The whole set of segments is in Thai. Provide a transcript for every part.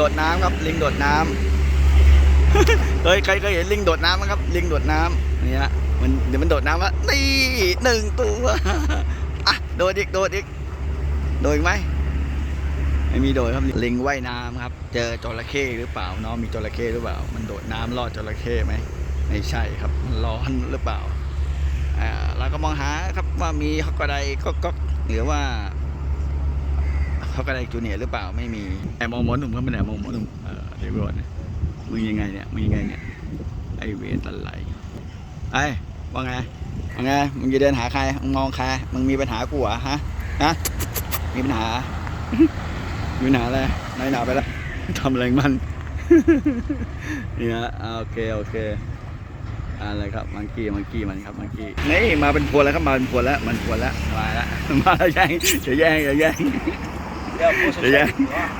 โดดน้ำครับลิงโดดน้ำเคยใครเคยเห็นลิงโดดน้ำไหมครับ ลิงโดดน้ำนี่ฮะมันเดี๋ยวมันโดดน้ำแล้วนี่หนึ่งตัวอะโดดอีกโดดอีกโดดอีกไหมไม่มีโดดครับลิงว่ายน้ำครับ เจอจระเข้หรือเปล่าน้องมีจระเข้หรือเปล่า มันโดดน้ำลอดจระเข้ไหมไม่ใช่ครับมันร้อนหรือเปล่าอ่าเราก็มองหาครับว่ามีฮอกกระไดก็ก็หรือว่า เขากระไดจูเนียร์หรือเปล่าไม่มีแอบมองหมอหนุ่มเขาไม่ได้มองหมอหนุ่มเออเดี๋ยวก่อนมึงยังไงเนี่ยมึงยังไงเนี่ยไอเวรตันไหลไอ้ว่าไงว่าไงมึงจะเดินหาใครมึงมองใครมึงมีปัญหากูเหรอฮะฮะมีปัญหามีปัญหาอะไรนายหนาไปแล้วทำอะไรงมันนี่ฮะโอเคโอเคอะไรครับมังกี้มังกี้มันครับมังกี้นี่มาเป็นพวนแล้วครับมาเป็นพวนแล้วมันพวนแล้วมาแล้วมาแล้วแย่งจะแย่งจะแย่ง เดี๋ยว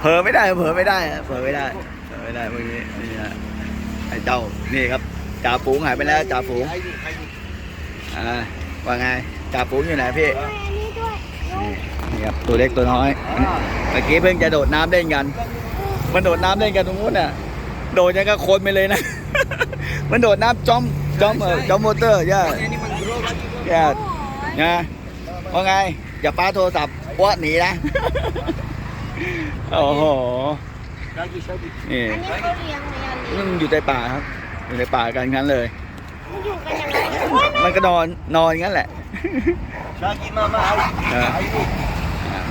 เผลอไม่ได้เผลอไม่ได้เผลอไม่ได้เผลอไม่ได้พวกนี้นี่ฮะไอ้เจ้านี่ครับจ่าฝูงหายไปแล้วจ่าฝูงอ่าว่าไงจ่าฝูงอยู่ไหนพี่นี่ครับตัวเล็กตัวน้อยเมื่อกี้เพิ่งจะโดดน้ำเล่นกัน มันโดดน้ำเล่นกันตรงนู้นน่ะโดดยังกับคนไปเลยนะ มันโดดน้ำจอมจอมเออจอมมอเตอร์ย่าย่านะว่าไงอย่าป้าโทรศัพท์ว่าหนีนะ โอ้โหนี่อันนี้เขาเลี้ยงไหมอันนี้มันอยู่ในป่าครับ อยู่ในป่ากันงั้นเลย มันอยู่กันยังไงมันก็นอนนอนงั้นแหละ Lagi mama ai. เออ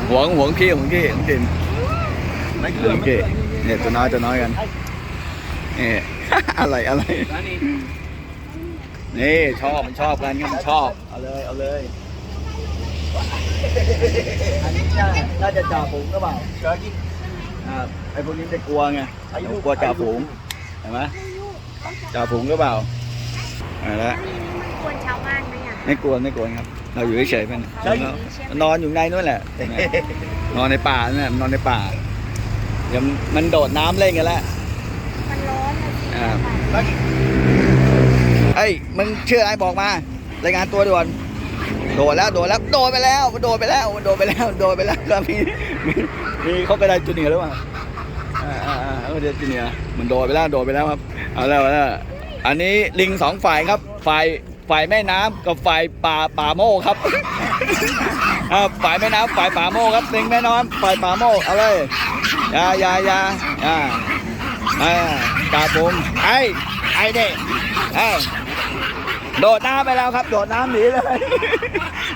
หวงหวงขี้หวงขี้หวงกินหวงขี้เนี่ยตัวน้อยตัวน้อยกันนี่ อะไรอะไรนี่ชอบมันชอบกันครับมันชอบ เอาเลยเอาเลย อันนี้น่าน่าจะจ่าฝูงหรือเปล่า Lagi. อ่าไอ้พวกนี้จะกลัวไงมันกลัวจ่าฝูงเห็นไหมจ่าฝูงหรือเปล่าเอาละอันนี้มันควรชาวบ้านไหมอะไม่กลัวไม่กลัวครับ เราอยู่เฉยๆมันเขาอย่างนี้ใช่ไหมนอนอยู่ในนู้นแหละ นอนในป่าเนี่ยนอนในป่าเดี๋ยวมันโดดน้ำเล่นกันแล้วมันร้อนนะสิอ่า Lagi. เอ้ยมึงเชื่ออะไรบอกมารายงานตัวด่วนโดดแล้วโดดแล้วโดดไปแล้วมันโดดไปแล้วมันโดดไปแล้วโดดไปแล้วก็มี มีมีเขาไปได้จูเนียร์หรือเปล่าอ่าอ่าอ่าเขาไปได้จูเนียร์มันโดดไปแล้วโดดไปแล้วครับเอาแล้วเอาแล้วอันนี้ลิงสองฝ่ายครับ ฝ่ายฝ่ายแม่น้ำกับฝ่ายป่าป่าโมกครับอ่าฝ่ายแม่น้ำฝ่ายป่าโมกครับลิงแม่น้ำฝ่ายป่าโมกเอาเลยอยาอยาอยาอ่าอ่าจ่าผมไอ้ไอ้เด็กเอ้ยโดดน้ำไปแล้วครับ โดดน้ำหนีเลย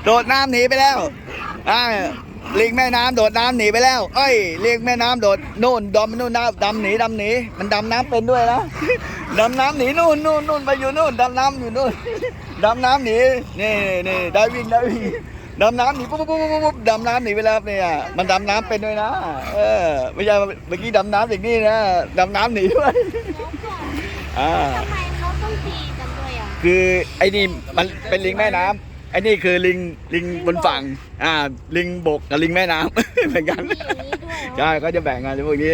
โดดน้ำหนีไปแล้วอ่า ลิงแม่น้ำโดดน้ำหนีไปแล้ว เอ้ยลิงแม่น้ำโดดนู่นดำนู่นน้ำดำหนีดำหนีมันดำน้ำเป็นด้วยนะดำน้ำหนีนู่นนู่นนู่นไปอยู่นู่นดำน้ำอยู่นู่นดำน้ำหนีนี่นี่ได้วิ่งได้วิ่งดำน้ำหนีปุ๊บปุ๊บปุ๊บปุ๊บปุ๊บดำน้ำหนีไปแล้วเนี่ยมันดำน้ำเป็นด้วยนะเออไม่ใช่เมื่อกี้ดำน้ำอย่างนี้นะดำน้ำหนีด้วยอ่าทำไมเขาต้องตีกันด้วยอะคือไอ้นี่มันเป็นลิงแม่น้ำ ไอ้นี่คือลิงลิงบนฝั่ง อ่า ลิงบกกับลิงแม่น้ำ เหมือนกันมีอย่างนี้ด้วยเหรอใช่ก็จะแบ่งกันพวกนี้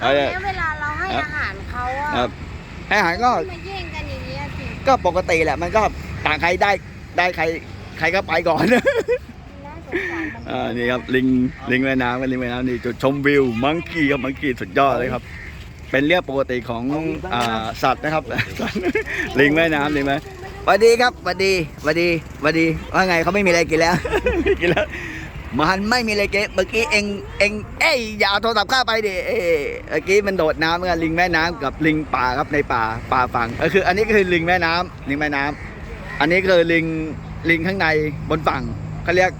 เอาเอาแล้เนี่ยวเวลาเราให้อาหารเขาอะครับให้อาหารก็มาแย่งกันอย่างเงี้ยสิก็ปกติแหละ มันก็ต่างใครได้ได้ใครใครก็ไปก่อน น่าสงสารมันอ่านี่ครับลิงลิงแม่น้ำกับลิงแม่น้ำนี่จุดชมวิวมังกี้ครับมังกี้สุดยอดเลยครับ เป็นเรื่องปกติของอ่าสัตว์นะครับ ลิงแม่น้ำลิงแม่ส วัสดีครับสวัสดีสวัสดีสวัสดี ว่าไงเขาไม่มีอะไรกินแล้วไม่กินแล้ว มันไม่มีอะไรกินเมื่อกี้เองเองเอ้ยอย่าเอาโทรศัพท์เข้าไปดิเอ้ยเมื่อกี้มันโดดน้ำกันลิงแม่น้ำกับลิงป่าครับในป่าป่าฝั่งก็คือ อันนี้ก็คือลิงแม่น้ำลิงแม่น้ำอันนี้คือลิงลิงข้างในบนฝั่งเขาเรียก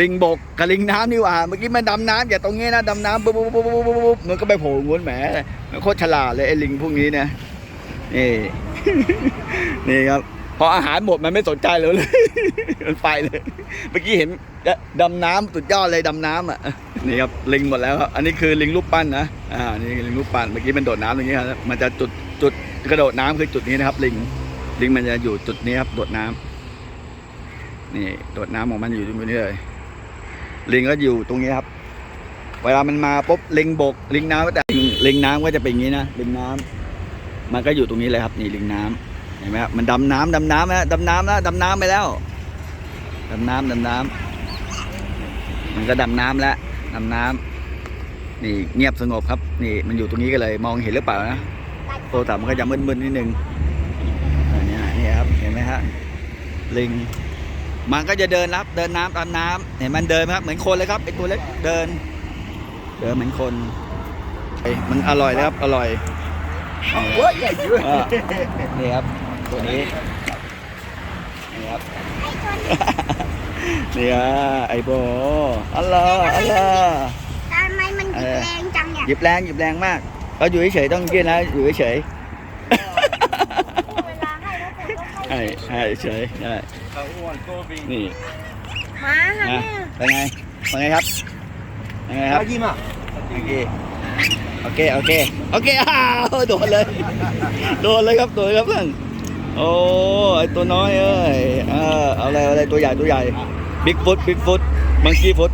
ลิงบกกับลิงน้ำนี่หว่าเมื่อกี้มันดำน้ำอย่าตรงนี้นะดำน้ำปุ๊บปุ๊บปุ๊บปุ๊บปุ๊บปุ๊บมันก็ไปโผล่งวนแหมมันโคตรฉลาดเลยไอ้ลิงพวกนี้เนี่ยนี่ นี่ครับ พออาหารหมดมันไม่สนใจเลยเลย มันไปเลย เมื่อกี้เห็นดำน้ำสุดยอดเลยดำน้ำอะ นี่ครับลิงหมดแล้วครับ อันนี้คือลิงรูปปั้นนะ อ่า นี่ลิงรูปปั้น เมื่อกี้มันโดดน้ำตรงนี้ครับ มันจะจุดจุดกระโดดน้ำคือจุดนี้นะครับ ลิง ลิงมันจะอยู่จุดนี้ครับโดดน้ำนี่โดดน้ำของมันอยู่ตรงนี้เลย ลิงก็อยู่ตรงนี้ครับ เวลามันมาปุ๊บลิงบก ลิงน้ำก็แต่ลิงลิงน้ำก็จะเป็นอย่างนี้นะ ลิงน้ำ มันก็อยู่ตรงนี้เลยครับนี่ลิงน้ำเห็นไหมครับมันดำน้ำดำน้ำแล้วดำน้ำแล้วดำน้ำไปแล้วดำน้ำดำน้ำมันก็ดำน้ำแล้วดำน้ำนี่เงียบสงบครับ นี่มันอยู่ตรงนี้กันเลย มองเห็นหรือเปล่านะโทรศัพท์มันก็จะมึนๆนิดนึงอันนี้นี่ครับเห็นไหมฮะลิงมันก็จะเดินรับเดินน้ำตามน้ำเห็นมันเดินไหมครับเหมือนคนเลยครับไอตัวเล็กเดิน เดินเหมือนคนมันอร่อยนะครับอร่อย โอ้ยใหญ่เยอะอ่านี่ครับ ตัวนี้ นี่ครับนี่อะไอโบอัลลอฮ์อัลลอฮ์ ทำไมมันหยิบแรงจังเนี่ยหยิบแรงหยิบแรงมากเราอยู่เฉยๆต้องยืนนะอยู่เฉยเวลาให้แล้วคุณต้องๆให้ให้ให้เฉยได้เขาอ้วนตัวบิงนี่มาค่ะนะแม่เป็นไงเป็นไงครับเป็นไงคชารับกิมาโอเค โอเค โอเค โอเค อ้าว โดนเลย โดนเลยครับ โดนครับเพื่อน โอ้ไอตัวน้อยเอ้ยเอาอะไรอะไรตัวใหญ่ตัวใหญ่ บิ๊กฟุต บิ๊กฟุต มังคีฟุต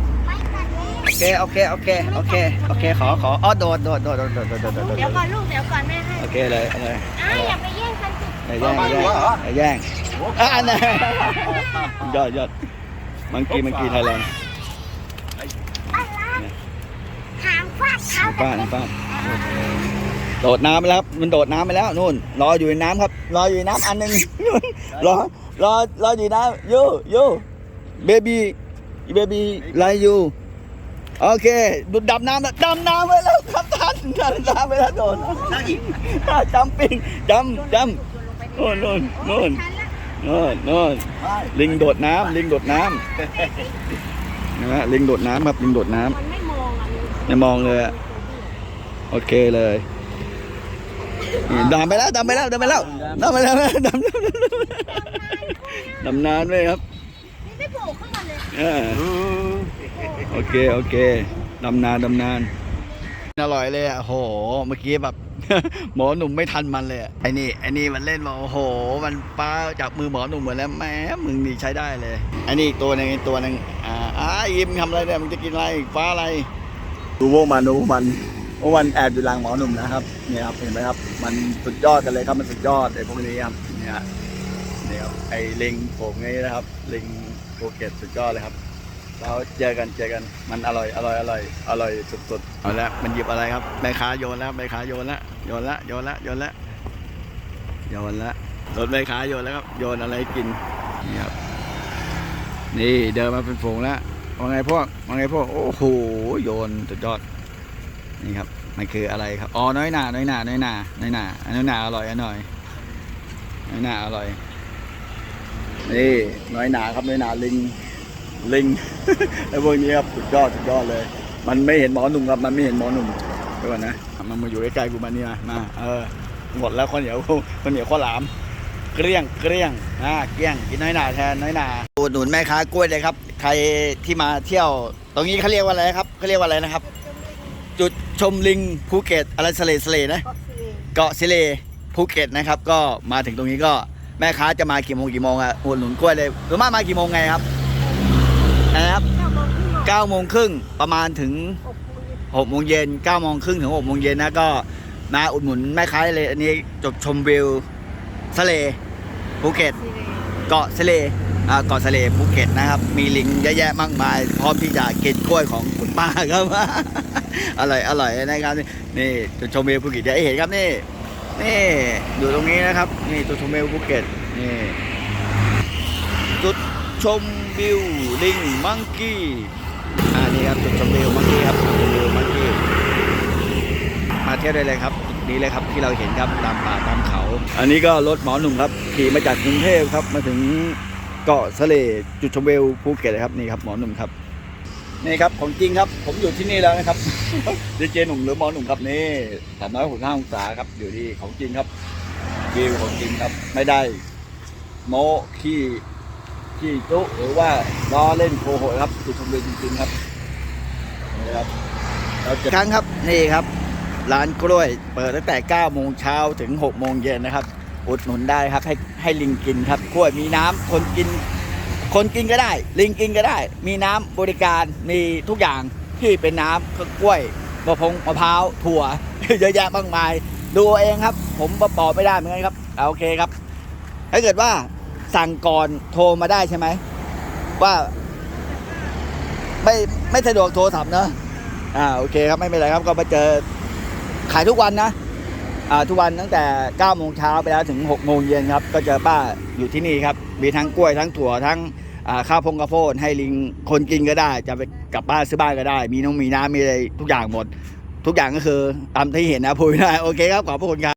โอเค โอเค โอเค โอเค โอเค ขอ ขออ๋อโดดโดดโดดโดดโดดโดดโดดเดี๋ยวก่อนลูก เดี๋ยวก่อนแม่ให้โอเคเลยเอาเลยอ้าวอย่าไปแย่งกันสิไอ้แย่งไอ้แย่งไอ้แย่งอะนะยอดยอดมังกี้มังกี้ไทยแลนด์ ฟาดเท้าป้าป้าโดดน้ำไปแล้วครับมันโดดน้ำไปแล้วนู่น รออยู่ในน้ำครับ รออยู่ในน้ำอันหนึ่งนู่นรอรอรออยู่ในน้ำยูยูเบบี้เบบี้ไลยูโอเคดูดำน้ำแล้วดำน้ำไปแล้วครับท่านดำน้ำไปแล้วโดดจำปิงจำจำโน่นโน่นโน่นนละโน่นโน่นลิงโดดน้ำลิงโดดน้ำนะฮะลิงโดดน้ำครับลิงโดดน้ำ องอะไม่มองเลยอะโอเคเลยดำไปแล้วดำไปแล้วดำไปแล้วดำไปแล้วดำดำนานเลยครับไม่โผล่ขึ้นมาเลยเออโอเคโอเคดำนานดำนานอร่อยเลยอะโห เมื่อกี้แบบหมอหนุ่มไม่ทันมันเลยไอ้นี่ไอ้นี่มันเล่นบอกโอ้โห มันป้าจากมือหมอหนุ่มเหมือนแล้วแหมมึงนี่ใช้ได้เลยไอ้นี่อีกตัวหนึงอีกตัวหนึงอ่าอ้ายิมทำอะไรเนี่ยมึงจะกินอะไรฟ้าอะไร ดูพวกมันดูพวกมันพวกมันแอบอยู่หลังหมอหนุ่มนะครับเนี่ยครับเห็นไหมครับ มันสุดยอดกันเลยครับมันสุดยอดไอ้พวกนี้ครับเนี่ยเนี่ยครับไอ้ลิงโผงนี้นะครับลิงภูเกตสุดยอดเลยครับเราเจอกันเจอกันมันอร่อยอร่อยอร่อยอร่อยสุดๆเอาละมันหยิบอะไรครับแม่ค้าโยนแล้วแม่ค้าโยนแล้วโยนละโยนละโยนละโยนละรถแม่ค้าโยนแล้วครับ โยนอะไรกินนี่ครับนี่เดินมาเป็นฝูงแล้ว ว่าไงพวกว่าไงพวกโอ้โหโยนสุดยอดนี่ครับมันคืออะไรครับอ๋อน้อยหนาน้อยหนาน้อยหนาน้อยหนาน้อยหนาอร่อยอันหน่อยน้อยหนาอร่อยนี่น้อยหนาครับน้อยหนาลิงลิงไอ้พวกนี้ครับสุดยอดสุดยอดเลย มันไม่เห็นหมอหนุ่มครับมันไม่เห็นหมอหนุ่มเดี๋ยวก่อนนะมันมาอยู่ใกล้ๆกูมาเนี่มามาเออหมดแล้วข้าวเหนียวข้าวเหนียวข้าวหลามเกลี้ยงเกลี้ยงอ่าเกลี้ยงกินน้อยหนาแทนน้อยหนาอุดหนุนแม่ค้ากล้วยเลยครับ ใครที่มาเที่ยว ตรงนี้เขาเรียกว่าอะไรครับเขาเรียกว่าอะไรนะครับ จุดชมลิงภูเก็ตอะไรสเลสเลนะก็คือเกาะสิเลภูเก็ตนะครับ ก็มาถึงตรงนี้ก็แม่ค้าจะมากี่โมงกี่โมงอะอุดหนุนกล้วยเลยหรือมามากี่โมงไงครับนะครับเก้าโมงครึ่ง9โมงครึ่งประมาณถึงหกโมงเย็น6โมงเย็น9โมงครึ่งถึง6โมงเย็นนะก็มาอุดหนุนแม่ค้าได้เลยอันนี้จบชมวิวทะเลภูเก็ตสี่เลยเกาะทะเลอ่า เกาะทะเลภูเก็ตนะครับ มีลิงเยอะแยะมากมาย พร้อมที่จะกินกล้วยของคุณป้าครับ อร่อยอร่อยนะครับ นี่จุดชมวิวภูเก็ตจะให้เห็นครับนี่นี่อยู่ตรงนี้นะครับ นี่จุดชมวิวภูเก็ตนี่จุดชมวิวลิงมังกี้อ่านี่ครับจุดชมวิวมังกี้ครับจุดชมวิวมังกี้มาเที่ยวได้เลยครับนี่เลยครับที่เราเห็นครับตามป่าตามเขา อันนี้ก็รถหมอหนุ่มครับขี่มาจากกรุงเทพครับมาถึง เกาะทะเลจุดชมวิวภูเก็ตเลยครับนี่ครับหมอหนุ่มครับนี่ครับของจริงครับ ผมอยู่ที่นี่แล้วนะครับดีเจหนุ่มหรือหมอหนุ่มครับนี่สามร้อยหกห้าองศาครับอยู่ที่ของจริงครับวิวของจริงครับ ไม่ได้ โมขี้ขี้จุหรือว่าล้อเล่นโกหครับจุดชมวิวจริงๆครับนี่ครับเราจะครั้งครับนี่ครับ ร้านกล้วย เปิดตั้งแต่9โมงเช้าถึง6โมงเย็นนะครับ อุดหนุนได้ครับ ให้ให้ลิงกินครับกล้วยมีน้ำคนกิน คนกินก็ได้ ลิงกินก็ได้ มีน้ำบริการมีทุกอย่างที่เป็นน้ำก็กล้วยมะพงมะพร้าวถั่วเยอะแยะมากมาย ดูเองครับ ผมประปอบไม่ได้เหมือนกันครับโอเคครับ ถ้าเกิดว่าสั่งก่อนโทรมาได้ใช่ไหมว่า ไม่ไม่สะดวกโทรศัพท์เนอะอ่าโอเคครับไม่เป็นไรครับก็มาเจอขายทุกวันนะ ทุกวันตั้งแต่9โมงเช้าไปแล้วถึง6โมงเย็นครับ ก็เจอป้าอยู่ที่นี่ครับ มีทั้งกล้วยทั้งถั่วทั้งข้าวพงกระโพดให้ลิงคนกินก็ได้ จะไปกลับบ้านซื้อบ้านก็ได้ มีน้องมีน้ำมีอะไรทุกอย่างหมด ทุกอย่างก็คือตามที่เห็นนะพูดได้โอเคครับขอบพระคุณครับ